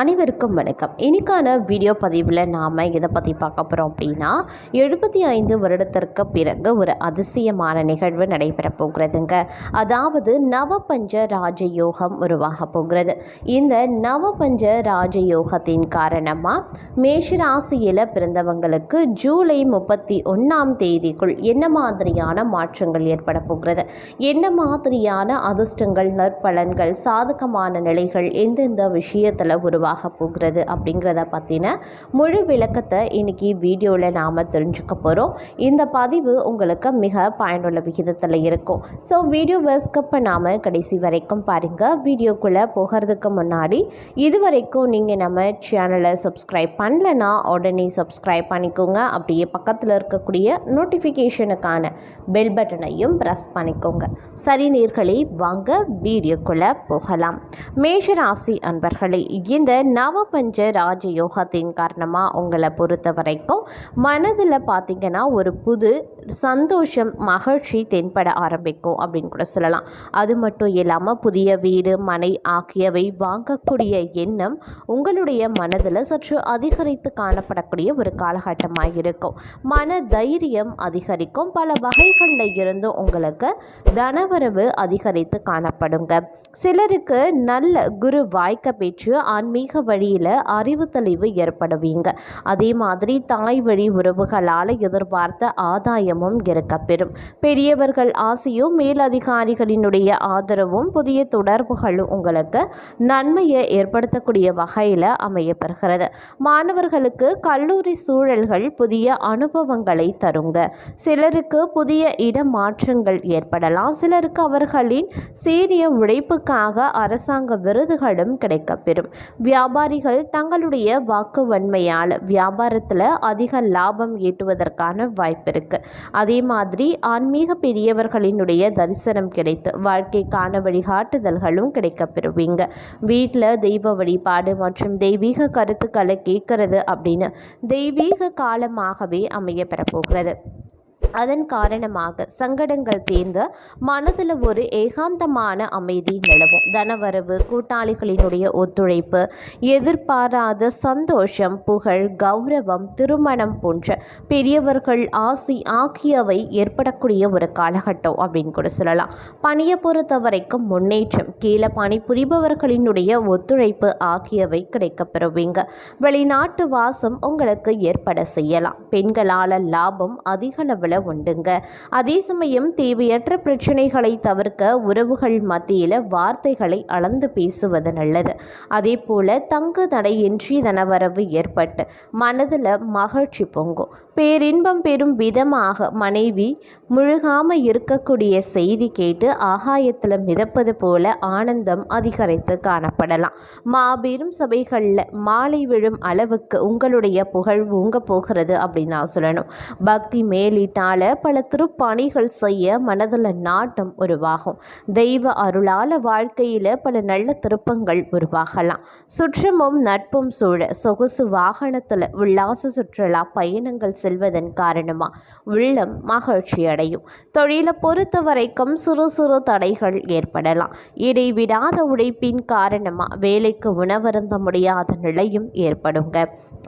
அனைவருக்கும் வணக்கம். இன்றைக்கான வீடியோ பதிவில் நாம் இதை பற்றி பார்க்க போகிறோம் அப்படின்னா எழுபத்தி ஐந்து வருடத்திற்கு பிறகு ஒரு அதிசயமான நிகழ்வு நடைபெற போகிறதுங்க. அதாவது நவபஞ்ச ராஜயோகம் உருவாக போகிறது. இந்த நவபஞ்ச ராஜயோகத்தின் காரணமாக மேஷராசியில் பிறந்தவங்களுக்கு ஜூலை முப்பத்தி ஒன்றாம் தேதிக்குள் என்ன மாதிரியான மாற்றங்கள் ஏற்பட போகிறது? என்ன மாதிரியான அதிர்ஷ்டங்கள் நற்பலன்கள் சாதகமான நிலைகள் எந்தெந்த விஷயத்தில் உருவாக போகிறது அப்படிங்கிறத பற்றின முழு விளக்கத்தை இன்னைக்கு வீடியோவில் நாம் தெரிஞ்சுக்க போகிறோம் இந்த பதிவு உங்களுக்கு மிக பயனுள்ள விகிதத்தில் இருக்கும். ஸோ வீடியோவை ஸ்கிப் பண்ணாமல் கடைசி வரைக்கும் பாருங்கள் வீடியோக்குள்ளே போகிறதுக்கு முன்னாடி இது வரைக்கும் நீங்கள் நம்ம சேனலை சப்ஸ்கிரைப் பண்ணலனா உடனே சப்ஸ்கிரைப் பண்ணிக்கோங்க. அப்படியே பக்கத்தில் இருக்கக்கூடிய நோட்டிஃபிகேஷனுக்கான பெல் பட்டனையும் ப்ரெஸ் பண்ணிக்கோங்க. சரி நீர்களே வாங்க வீடியோக்குள்ளே போகலாம். மேஷராசி அன்பர்களே இந்த நவபஞ்ச ராஜயோகத்தின் காரணமாக உங்களை பொறுத்த வரைக்கும் மனதில் பார்த்தீங்கன்னா ஒரு புது சந்தோஷம் மகிழ்ச்சி தென்பட ஆரம்பிக்கும் அப்படின்னு கூட சொல்லலாம். அது மட்டும் இல்லாமல் புதிய வீடு மனை ஆகியவை வாங்கக்கூடிய எண்ணம் உங்களுடைய மனதில் சற்று அதிகரித்து காணப்படக்கூடிய ஒரு காலகட்டமாக இருக்கும். மன தைரியம் அதிகரிக்கும். பல வகைகளில் இருந்தும் உங்களுக்கு தனவரவு அதிகரித்து காணப்படுங்க. சிலருக்கு நல்ல குரு வாய்க்க பெற்று ஆன்மீக வழியில் அறிவு தெளிவு ஏற்படுவீங்க. அதே மாதிரி தாய் வழி உறவுகளால் எதிர்பார்த்த ஆதாயம் ஆதாயமும் இருக்கப்பெறும் பெரியவர்கள் ஆசையும் மேலதிகாரிகளினுடைய ஆதரவும் புதிய தொடர்புகளும் உங்களுக்கு நன்மையை ஏற்படுத்தக்கூடிய வகையில் அமையப்பெறுகிறது. மாணவர்களுக்கு கல்லூரி சூழல்கள் புதிய அனுபவங்களை தருங்க. சிலருக்கு புதிய இடமாற்றங்கள் ஏற்படலாம். சிலருக்கு அவர்களின் சீரிய உழைப்புக்காக அரசாங்க விருதுகளும் கிடைக்கப்பெறும். வியாபாரிகள் தங்களுடைய வாக்கு வன்மையால் வியாபாரத்தில் அதிக லாபம் ஈட்டுவதற்கான வாய்ப்பு இருக்குது அதே மாதிரி ஆன்மீக பெரியவர்களினுடைய தரிசனம் கிடைத்து வாழ்க்கைக்கான வழிகாட்டுதல்களும் கிடைக்கப்பெறுவீங்க. வீட்டில் தெய்வ வழிபாடு மற்றும் தெய்வீக கருத்துக்களை கேட்கறது அப்படின்னு தெய்வீக காலமாகவே அமைய பெறப்போகிறது அதன் காரணமாக சங்கடங்கள் தீர்ந்து மனதில் ஒரு ஏகாந்தமான அமைதி நிலவும். தனவரவு கூட்டாளிகளினுடைய ஒத்துழைப்பு எதிர்பாராத சந்தோஷம் புகழ் கௌரவம் திருமணம் போன்ற பெரியவர்கள் ஆசி ஆகியவை ஏற்படக்கூடிய ஒரு காலகட்டம் அப்படின்னு கூட சொல்லலாம். பணியை பொறுத்த வரைக்கும் முன்னேற்றம் கீழே பணி புரிபவர்களினுடைய ஒத்துழைப்பு ஆகியவை கிடைக்கப்பெறுவீங்க. வெளிநாட்டு வாசம் உங்களுக்கு ஏற்பட செய்யலாம். பெண்களால் லாபம் அதிக அளவில் உண்டுங்க. அதே சமயம் தேவையற்ற பிரச்சனைகளை தவிர்க்க உறவுகள் மத்தியில் வார்த்தைகளை அளந்து பேசுவது நல்லது. அதே போல தங்கு தடையின்றி தனவரவு ஏற்பட்டு மனதில் மகிழ்ச்சி பொங்கும். பேரின்பம் பெறும் விதமாக மனைவி முழுகாமல் இருக்கக்கூடிய செய்தி கேட்டு ஆகாயத்தில் மிதப்பது போல ஆனந்தம் அதிகரித்து காணப்படலாம். மாபெரும் சபைகளில் மாலை விழும் அளவுக்கு உங்களுடைய புகழ் ஊங்க போகிறது அப்படின்னு நான் சொல்லணும். பக்தி மேலிட்டான் அதனால் பல திருப்பணிகள் செய்ய மனதில் நாட்டம் உருவாகும். தெய்வ அருளால் வாழ்க்கையில் பல நல்ல திருப்பங்கள் உருவாகலாம். சுற்றமும் நட்பும் சூழ சொகுசு வாகனத்தில் உல்லாச சுற்றுலா பயணங்கள் செல்வதன் காரணமாக உள்ளம் மகிழ்ச்சி அடையும். தொழிலை பொறுத்த வரைக்கும் சிறு சிறு தடைகள் ஏற்படலாம். இடைவிடாத உழைப்பின் காரணமாக வேலைக்கு உணவருந்த முடியாத நிலையும் ஏற்படுங்க.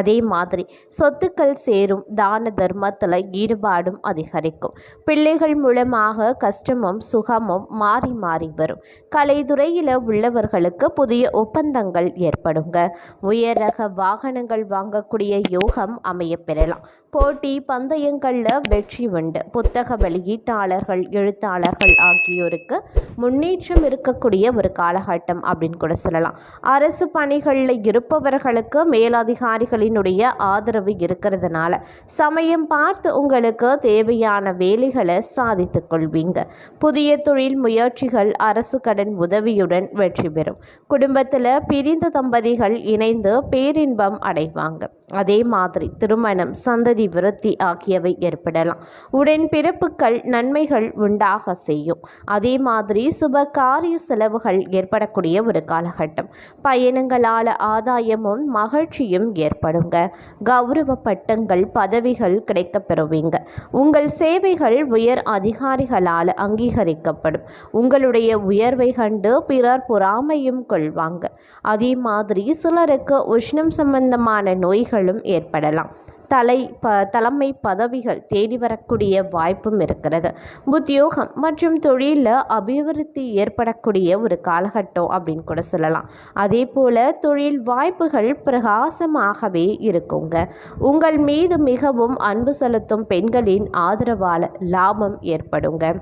அதே மாதிரி சொத்துக்கள் சேரும் தான தர்மத்தில் ஈடுபாடும் அதிகரிக்கும். பிள்ளைகள் மூலமாக கஷ்டமும் சுகமும் மாறி மாறி வரும். கலைத்துறையில் உள்ளவர்களுக்கு புதிய ஒப்பந்தங்கள் ஏற்படுங்க. உயர் ரக வாகனங்கள் வாங்கக்கூடிய யோகம் அமைய பெறலாம். போட்டி பந்தயங்களில் வெற்றி உண்டு. புத்தக வெளியீட்டாளர்கள் எழுத்தாளர்கள் ஆகியோருக்கு முன்னேற்றம் இருக்கக்கூடிய ஒரு காலகட்டம் அப்படின்னு கூட சொல்லலாம். அரசு பணிகளில் இருப்பவர்களுக்கு மேலதிகாரிகளினுடைய ஆதரவு இருக்கிறதுனால சமயம் பார்த்து உங்களுக்கு தேவையான வேலைகளை சாதித்து கொள்வீங்க. புதிய தொழில் முயற்சிகள் அரசு கடன் உதவியுடன் வெற்றி பெறும். குடும்பத்தில் பிரிந்த தம்பதிகள் இணைந்து பேரின்பம் அடைவாங்க. அதே மாதிரி திருமணம் சந்ததி விருத்தி ஆகியவை ஏற்படலாம். உடன் பிறப்புகள் நன்மைகள் உண்டாக செய்யும். அதே மாதிரி சுப காரிய செலவுகள் ஏற்படக்கூடிய ஒரு காலகட்டம். பயணங்களால் ஆதாயமும் மகிழ்ச்சியும் ஏற்படுங்க. கௌரவ பட்டங்கள் பதவிகள் கிடைக்கப் பெறுவீங்க. உங்கள் சேவைகள் உயர் அதிகாரிகளால் அங்கீகரிக்கப்படும். உங்களுடைய உயர்வை கண்டு பிறர் பொறாமையும் கொள்வாங்க. அதே மாதிரி சிலருக்கு உஷ்ணம் சம்பந்தமான நோய்களும் ஏற்படலாம். தலை ப தலைமை பதவிகள் தேடி வரக்கூடிய வாய்ப்பும் இருக்கிறது. உத்தியோகம் மற்றும் தொழிலில் அபிவிருத்தி ஏற்படக்கூடிய ஒரு காலகட்டம் அப்படின்னு கூட சொல்லலாம். அதே போல் தொழில் வாய்ப்புகள் பிரகாசமாகவே இருக்குங்க. உங்கள் மீது மிகவும் அன்பு செலுத்தும் பெண்களின் ஆதரவால் லாபம் ஏற்படுங்க.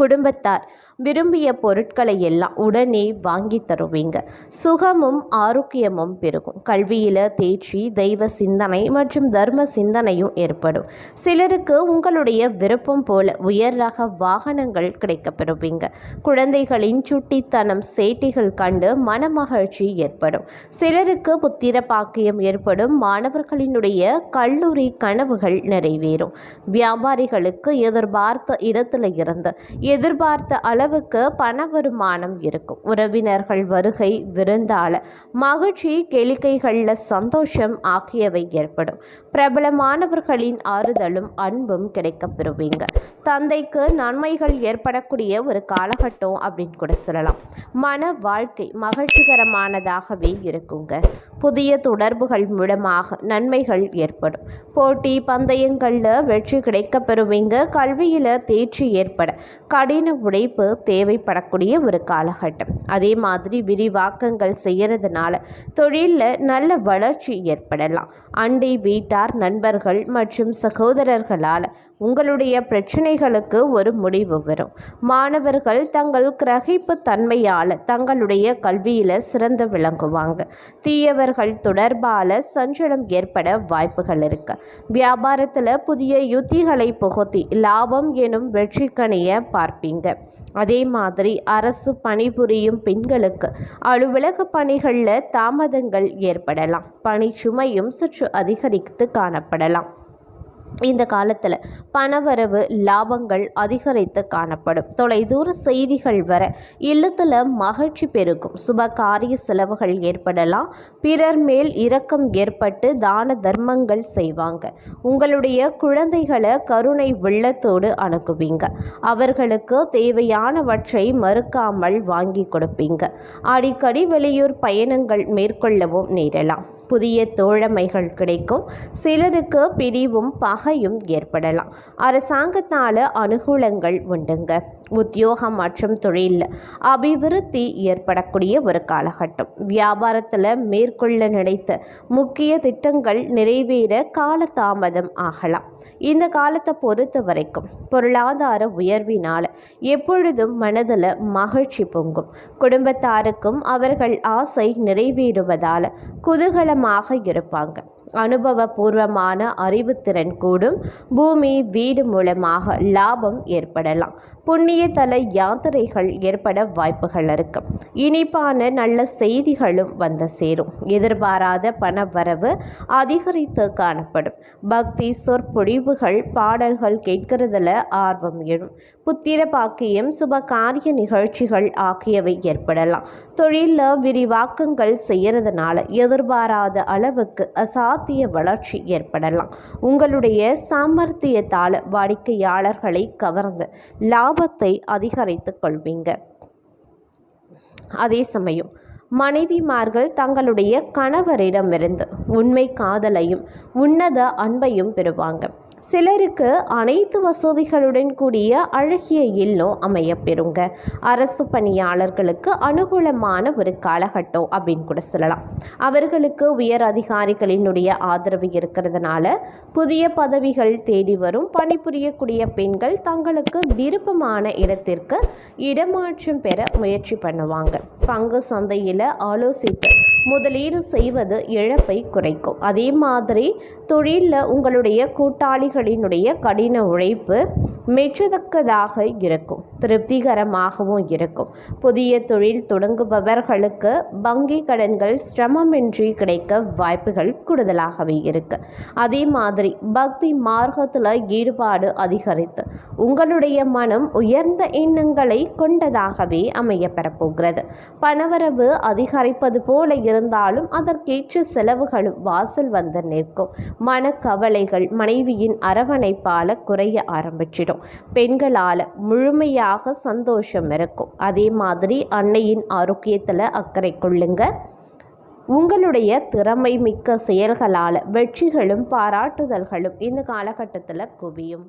குடும்பத்தார் விரும்பிய பொருட்களை எல்லாம் உடனே வாங்கி தருவீங்க. சுகமும் ஆரோக்கியமும் பெருகும். கல்வியில் தேர்ச்சி தெய்வ சிந்தனை மற்றும் தர்ம சிந்தனையும் ஏற்படும். சிலருக்கு உங்களுடைய விருப்பம் போல உயர் ரக வாகனங்கள் கிடைக்கப்பெறுவீங்க. குழந்தைகளின் சுட்டித்தனம் சேட்டிகள் கண்டு மனமகிழ்ச்சி ஏற்படும். சிலருக்கு புத்திர பாக்கியம் ஏற்படும். மாணவர்களினுடைய கல்லூரி கனவுகள் நிறைவேறும். வியாபாரிகளுக்கு எதிர்பார்த்த இடத்துல இருந்து எதிர்பார்த்த அளவு அளவுக்கு பண வருமானம் இருக்கும். உறவினர்கள் வருகை விருந்தால மகிழ்ச்சி கேளிக்கைகளில் சந்தோஷம் ஆகியவை ஏற்படும். பிரபலமானவர்களின் ஆறுதலும் அன்பும் கிடைக்கப்பெறுவீங்க தந்தைக்கு நன்மைகள் ஏற்படக்கூடிய ஒரு காலகட்டம் அப்படின்னு கூட சொல்லலாம். மன வாழ்க்கை மகிழ்ச்சிகரமானதாகவே இருக்குங்க. புதிய தொடர்புகள் மூலமாக நன்மைகள் ஏற்படும். போட்டி பந்தயங்களில் வெற்றி கிடைக்க பெறுவீங்க கல்வியில் தேர்ச்சி ஏற்பட கடின உழைப்பு தேவைப்படக்கூடிய ஒரு காலகட்டம். அதே மாதிரி விரிவாக்கங்கள் செய்கிறதுனால தொழிலில் நல்ல வளர்ச்சி ஏற்படலாம். அண்டை வீட்டார் நண்பர்கள் மற்றும் சகோதரர்களால் உங்களுடைய பிரச்சனைகளுக்கு ஒரு முடிவு வரும். மாணவர்கள் தங்கள் கிரகிப்பு தன்மையால் தங்களுடைய கல்வியில் சிறந்து விளங்குவாங்க. தீயவர்கள் தொடர்பால் சஞ்சலம் ஏற்பட வாய்ப்புகள் இருக்கு. வியாபாரத்தில் புதிய யுத்திகளை புகுத்தி லாபம் எனும் வெற்றிக்கணிய பார்ப்பீங்க. அதே மாதிரி அரசு பணிபுரியும் பெண்களுக்கு அலுவலக பணிகளில் தாமதங்கள் ஏற்படலாம். பணிச்சுமையும் சற்று அதிகரித்து காணப்படலாம். இந்த காலத்தில் பணவரவு லாபங்கள் அதிகரித்து காணப்படும். தொலைதூர செய்திகள் வர இல்லத்தில் மகிழ்ச்சி பெருகும். சுப காரிய செலவுகள் ஏற்படலாம். பிறர் மேல் இரக்கம் ஏற்பட்டு தான தர்மங்கள் செய்வாங்க. உங்களுடைய குழந்தைகளை கருணை வெள்ளத்தோடு அணுகுவீங்க. அவர்களுக்கு தேவையானவற்றை மறுக்காமல் வாங்கி கொடுப்பீங்க. அடிக்கடி வெளியூர் பயணங்கள் மேற்கொள்ளவும் நேரலாம். புதிய தோழமைகள் கிடைக்கும். சிலருக்கு பிரிவும் பகையும் ஏற்படலாம். அரசாங்கத்தால் அனுகூலங்கள் உண்டுங்க. உத்தியோகம் மற்றும் தொழிலில் அபிவிருத்தி ஏற்படக்கூடிய ஒரு காலகட்டம். வியாபாரத்தில் மேற்கொள்ள நினைத்த முக்கிய திட்டங்கள் நிறைவேற காலதாமதம் ஆகலாம். இந்த காலத்தை பொறுத்த வரைக்கும் பொருளாதார உயர்வினால் எப்பொழுதும் மனதில் மகிழ்ச்சி பொங்கும். குடும்பத்தாருக்கும் அவர்கள் ஆசை நிறைவேறுவதால் குதூகலமாக இருப்பாங்க. அனுபவபூர்வமான அறிவுத்திறன் கூடும். பூமி வீடு மூலமாக லாபம் ஏற்படலாம். புண்ணிய தல யாத்திரைகள் ஏற்பட வாய்ப்புகள் இருக்கும் இனிப்பான நல்ல செய்திகளும் வந்து சேரும். எதிர்பாராத பண வரவு அதிகரித்து காணப்படும். பக்தி சொற்பொழிவுகள் பாடல்கள் கேட்கிறதுல ஆர்வம் எழும் புத்திர பாக்கியம் சுப காரிய நிகழ்ச்சிகள் ஆகியவை ஏற்படலாம். தொழிலில் விரிவாக்கங்கள் செய்யறதுனால எதிர்பாராத அளவுக்கு சாத்திய வளர்ச்சி ஏற்படலாம். உங்களுடைய சாமர்த்தியத்தால் வாடிக்கையாளர்களை கவர்ந்து லாபத்தை அதிகரித்து கொள்வீங்க. அதே சமயம் மனைவிமார்கள் தங்களுடைய கணவரிடமிருந்து உண்மை காதலையும் உன்னத அன்பையும் பெறுவாங்க. சிலருக்கு அனைத்து வசதிகளுடன் கூடிய அழகிய இல்லம் அமையப்பெறுங்க. அரசு பணியாளர்களுக்கு அனுகூலமான ஒரு காலகட்டம் அப்படின்னு கூட சொல்லலாம். அவர்களுக்கு உயர் அதிகாரிகளினுடைய ஆதரவு இருக்கிறதுனால புதிய பதவிகள் தேடி வரும் பணிபுரியக்கூடிய பெண்கள் தங்களுக்கு விருப்பமான இடத்திற்கு இடமாற்றம் பெற முயற்சி பண்ணுவாங்க. பங்கு சந்தையில் ஆலோசித்து முதலீடு செய்வது இழப்பை குறைக்கும். அதே மாதிரி தொழிலில் உங்களுடைய கூட்டாளிகளினுடைய கடின உழைப்பு மெச்சத்தக்கதாக இருக்கும். திருப்திகரமாகவும் இருக்கும். புதிய தொழில் தொடங்குபவர்களுக்கு வங்கி கடன்கள் சிரமமின்றி கிடைக்க வாய்ப்புகள் கூடுதலாகவே இருக்கு. அதே மாதிரி பக்தி மார்க்கத்தில் ஈடுபாடு அதிகரித்து உங்களுடைய மனம் உயர்ந்த எண்ணங்களை கொண்டதாகவே அமைய பெறப்போகிறது பணவரவு அதிகரிப்பது போல இருந்தாலும் அதற்கேற்ற செலவுகளும் வாசல் வந்து நிற்கும். மனக்கவலைகள் மனைவியின் அரவணைப்பால் குறைய ஆரம்பிச்சிடும். பெண்களால் முழுமையாக சந்தோஷம் இருக்கும். அதே மாதிரி அன்னையின் ஆரோக்கியத்தில் அக்கறை கொள்ளுங்க. உங்களுடைய திறமை மிக்க செயல்களால் வெற்றிகளும் பாராட்டுதல்களும் இந்த காலகட்டத்தில் குவியும்.